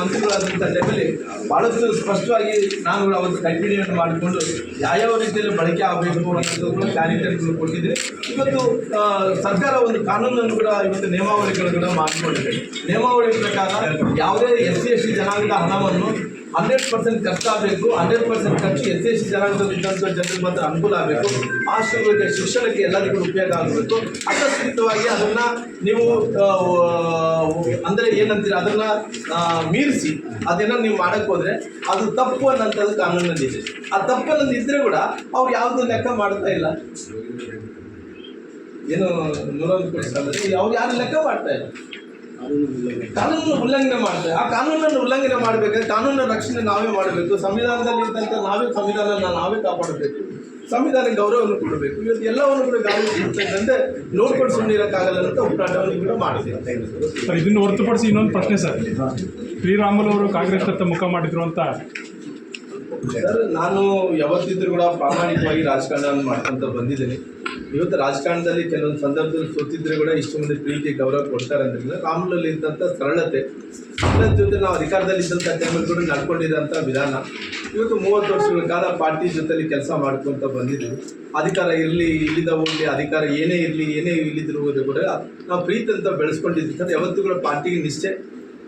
ಮಂತ್ರಿಗಳಾದಂಥ ಟೈಮಲ್ಲಿ ಬಹಳಷ್ಟು ಸ್ಪಷ್ಟವಾಗಿ ನಾನು ಅವತ್ತು ಕಂಟಿನ್ಯೂಯನ್ನು ಮಾಡಿಕೊಂಡು ಯಾವ್ಯಾವ ರೀತಿಯಲ್ಲಿ ಬಳಕೆ ಆಗಬೇಕು ಅನ್ನೋದು ಕೂಡ ಕಾರ್ಯಕ್ರಮಗಳು ಕೊಟ್ಟಿದ್ದೀನಿ ಇವತ್ತು ಸರ್ಕಾರ ಒಂದು ಕಾನೂನನ್ನು ಕೂಡ ಇವತ್ತು ನಿಯಮಾವಳಿಗಳು ಕೂಡ ಮಾಡಿಕೊಂಡಿದೆ. ನಿಯಮಾವಳಿ ಪ್ರಕಾರ ಯಾವುದೇ ಎಸ್ ಸಿ, ಎಸ್ ಟಿ ಜನಾಂಗದ ಹಣವನ್ನು ಹಂಡ್ರೆಡ್ ಪರ್ಸೆಂಟ್ ಖರ್ಚಾಗಬೇಕು ಹಂಡ್ರೆಡ್ ಪರ್ಸೆಂಟ್ ಖರ್ಚು ಎಸ್ ಸಿ ಜನಾಂಗದಲ್ಲಿದ್ದಂಥ ಜನರಿಗೆ ಮಾತ್ರ ಅನುಕೂಲ ಆಗಬೇಕು. ಆಶ್ರಮಗಳಿಗೆ ಶಿಕ್ಷಣಕ್ಕೆ ಎಲ್ಲರಿಗೂ ಉಪಯೋಗ ಆಗಬೇಕು. ಅಕಸ್ಮಿತವಾಗಿ ಅದನ್ನು ನೀವು ಅಂದರೆ ಏನಂತೀರ, ಅದನ್ನ ಮೀರಿಸಿ ಅದೇನೋ ನೀವು ಮಾಡಕ್ಕೆ ಹೋದ್ರೆ ಅದು ತಪ್ಪು ಅನ್ನೋಂಥದ್ದು ಕಾನೂನಲ್ಲಿದೆ ಆ ತಪ್ಪು ಇದ್ರೆ ಕೂಡ ಅವ್ರು ಯಾವ್ದು ಲೆಕ್ಕ ಮಾಡ್ತಾ ಇಲ್ಲ. ಏನು ನೂರ ಅವ್ರು ಯಾರು ಲೆಕ್ಕ ಮಾಡ್ತಾ ಇಲ್ಲ. ಕಾನೂನು ಉಲ್ಲಂಘನೆ ಮಾಡಿದೆ ಆ ಕಾನೂನನ್ನು ಉಲ್ಲಂಘನೆ ಮಾಡಬೇಕಾದ್ರೆ ಕಾನೂನಿನ ರಕ್ಷಣೆ ನಾವೇ ಮಾಡಬೇಕು. ಸಂವಿಧಾನದಲ್ಲಿ ಇದ್ದಂಥ ನಾವೇ ಸಂವಿಧಾನ ನಾವೇ ಕಾಪಾಡಬೇಕು. ಸಂವಿಧಾನ ಗೌರವವನ್ನು ಕೊಡಬೇಕು. ಇವತ್ತು ಎಲ್ಲವನ್ನು ಕೂಡ ಗೌರವಿಸುತ್ತಂತೆ ನೋಡ್ಕೊಂಡು ಸುಮ್ಮನಿರೋಕ್ಕಾಗಲ್ಲ ಅಂತ ಹೋರಾಟವನ್ನು ಕೂಡ ಮಾಡಿದೆ ಇದನ್ನು ಹೊರತುಪಡಿಸಿ ಇನ್ನೊಂದು ಪ್ರಶ್ನೆ ಸರ್. ಶ್ರೀರಾಮುಲು ಅವರು ಕಾಂಗ್ರೆಸ್ ಮುಖ ಮಾಡಿದ್ರು ಅಂತ ನಾನು ಯಾವತ್ತಿದ್ರೂ ಕೂಡ ಪ್ರಾಮಾಣಿಕವಾಗಿ ರಾಜಕಾರಣ ಮಾಡ್ಕೊಂತ ಬಂದಿದ್ದೀನಿ. ಇವತ್ತು ರಾಜಕಾರಣದಲ್ಲಿ ಕೆಲವೊಂದು ಸಂದರ್ಭದಲ್ಲಿ ಸೋತಿದ್ರೆ ಕೂಡ ಇಷ್ಟು ಮಂದಿ ಪ್ರೀತಿ ಗೌರವ ಕೊಡ್ತಾರೆ ಅಂದ್ರಿಲ್ಲ ರಾಮುಲಲ್ಲಿ ಇದ್ದಂಥ ಸರಳತೆ. ಸರಳತೆ ಜೊತೆ ನಾವು ಅಧಿಕಾರದಲ್ಲಿ ಇದ್ದಂಥ ಟೈಮಲ್ಲಿ ಕೂಡ ನಡ್ಕೊಂಡಿರೋಂಥ ವಿಧಾನ. ಇವತ್ತು ಮೂವತ್ತು ವರ್ಷಗಳ ಕಾಲ ಪಾರ್ಟಿ ಜೊತೆಲಿ ಕೆಲಸ ಮಾಡ್ಕೊತ ಬಂದಿದ್ದೀವಿ. ಅಧಿಕಾರ ಇರಲಿ, ಇಲ್ಲಿದ ಹೋಗಲಿ, ಅಧಿಕಾರ ಏನೇ ಇರಲಿ, ಏನೇ ಇಲ್ಲಿದ್ರು ಹೋದ್ರೆ ಕೂಡ ನಾವು ಪ್ರೀತಿ ಅಂತ ಬೆಳೆಸ್ಕೊಂಡಿದ್ದೀವಿ. ಯಾವತ್ತೂ ಕೂಡ ಪಾರ್ಟಿಗೆ ನಿಷ್ಠೆ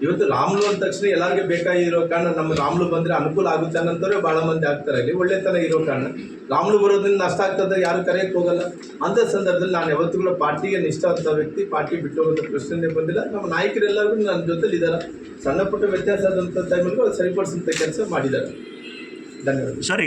ಇವತ್ತು ರಾಮ್ಲು ಅಂದ ತಕ್ಷಣ ಎಲ್ಲರಿಗೆ ಬೇಕಾಗಿರೋ ಕಾರಣ ನಮ್ಮ ರಾಮ್ಲು ಬಂದರೆ ಅನುಕೂಲ ಆಗುತ್ತೆ ಅನ್ನೋಂಥವ್ರೆ ಭಾಳ ಮಂದಿ ಆಗ್ತಾರೆ ಇಲ್ಲಿ. ಒಳ್ಳೆತನ ಇರೋ ಕಾರಣ. ರಾಮ್ಲು ಬರೋದ್ರಿಂದ ನಷ್ಟ ಆಗ್ತದ ಯಾರು ಕರೆಯಕ್ಕೆ ಹೋಗಲ್ಲ. ಅಂಥ ಸಂದರ್ಭದಲ್ಲಿ ನಾನು ಯಾವತ್ತೂ ಪಾರ್ಟಿಗೆ ನಿಷ್ಠ ಅಂತ ವ್ಯಕ್ತಿ, ಪಾರ್ಟಿ ಬಿಟ್ಟು ಹೋಗೋದು ಪ್ರಶ್ನೆ ಬಂದಿಲ್ಲ. ನಮ್ಮ ನಾಯಕರೆಲ್ಲರೂ ನನ್ನ ಜೊತೆಲಿ ಇದ್ದಾರೆ. ಸಣ್ಣ ಪುಟ್ಟ ವ್ಯತ್ಯಾಸ ಆದಂಥ ಟೈಮಲ್ಲಿ ಸರಿಪಡಿಸಂಥ ಕೆಲಸ ಮಾಡಿದ್ದಾರೆ. ಧನ್ಯವಾದ ಸರ್